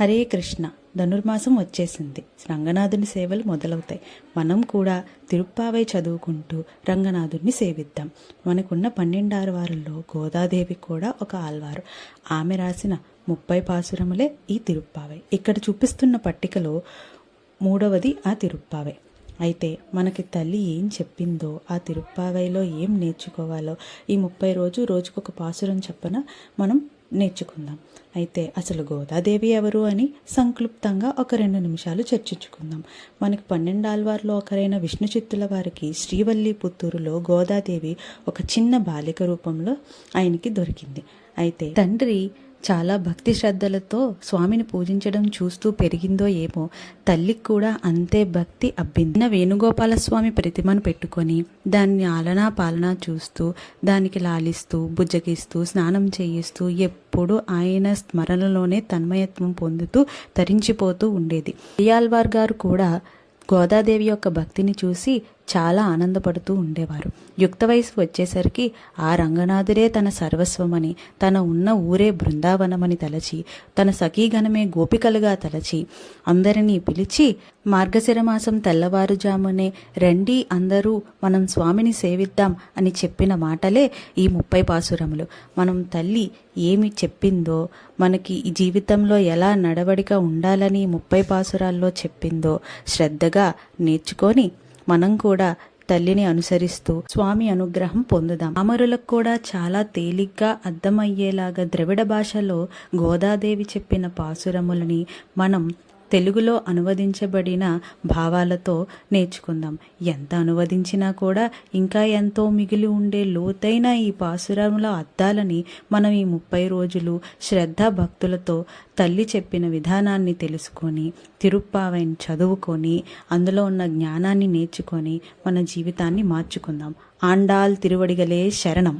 హరే కృష్ణ. ధనుర్మాసం వచ్చేసింది. రంగనాథుని సేవలు మొదలవుతాయి. మనం కూడా తిరుప్పావై చదువుకుంటూ రంగనాథుడిని సేవిద్దాం. మనకున్న పన్నెండారు వారుల్లో గోదాదేవి కూడా ఒక ఆల్వారు ఆమె రాసిన ముప్పై పాసురములే ఈ తిరుప్పావై. ఇక్కడ చూపిస్తున్న పట్టికలో మూడవది ఆ తిరుప్పావై. అయితే మనకి తల్లి ఏం చెప్పిందో ఆ తిరుప్పావైలో ఏం నేర్చుకోవాలో ఈ ముప్పై రోజు రోజుకొక పాసురం చెప్పన మనం నేర్చుకుందాం. అయితే అసలు గోదాదేవి ఎవరు అని సంక్లుప్తంగా ఒక రెండు నిమిషాలు చర్చించుకుందాం. మనకి పన్నెండు ఆల్వార్లో ఒకరైన విష్ణు చిత్తుల వారికి శ్రీవల్లి పుత్తూరులో గోదాదేవి ఒక చిన్న బాలిక రూపంలో ఆయనకి దొరికింది. అయితే తండ్రి చాలా భక్తి శ్రద్ధలతో స్వామిని పూజించడం చూస్తూ పెరిగిందో ఏమో తల్లికి కూడా అంతే భక్తి అబ్బింది. వేణుగోపాల స్వామి ప్రతిమను పెట్టుకొని దాన్ని ఆలనా పాలనా చూస్తూ దానికి లాలిస్తూ బుజ్జగిస్తూ స్నానం చేయిస్తూ ఎప్పుడు ఆయన స్మరణలోనే తన్మయత్వం పొందుతూ తరించిపోతూ ఉండేది. అయ్యాల్వార్ గారు కూడా గోదాదేవి యొక్క భక్తిని చూసి చాలా ఆనందపడుతూ ఉండేవారు. యుక్త వయసు వచ్చేసరికి ఆ రంగనాథుడే తన సర్వస్వమని తన ఉన్న ఊరే బృందావనమని తలచి తన సఖీగణమే గోపికలుగా తలచి అందరినీ పిలిచి మార్గశిర మాసం తెల్లవారుజామునే రండి అందరూ మనం స్వామిని సేవిద్దాం అని చెప్పిన మాటలే ఈ ముప్పై పాసురములు. మనం తల్లి ఏమి చెప్పిందో మనకి ఈ జీవితంలో ఎలా నడవడిక ఉండాలని ముప్పై పాసురాల్లో చెప్పిందో శ్రద్ధగా నేర్చుకొని మనం కూడా తల్లిని అనుసరిస్తూ స్వామి అనుగ్రహం పొందుదాం. అమరులకు కూడా చాలా తేలిగ్గా అర్థమయ్యేలాగా ద్రవిడ భాషలో గోదాదేవి చెప్పిన పాసురములని మనం తెలుగులో అనువదించబడిన భావాలతో నేర్చుకుందాం. ఎంత అనువదించినా కూడా ఇంకా ఎంతో మిగిలి ఉండే లోతైన ఈ పాసురముల అర్థాలని మనం ఈ ముప్పై రోజులు శ్రద్ధ భక్తులతో తల్లి చెప్పిన విధానాన్ని తెలుసుకొని తిరుప్పావైని చదువుకొని అందులో ఉన్న జ్ఞానాన్ని నేర్చుకొని మన జీవితాన్ని మార్చుకుందాం. ఆండాల్ తిరువడిగలే శరణం.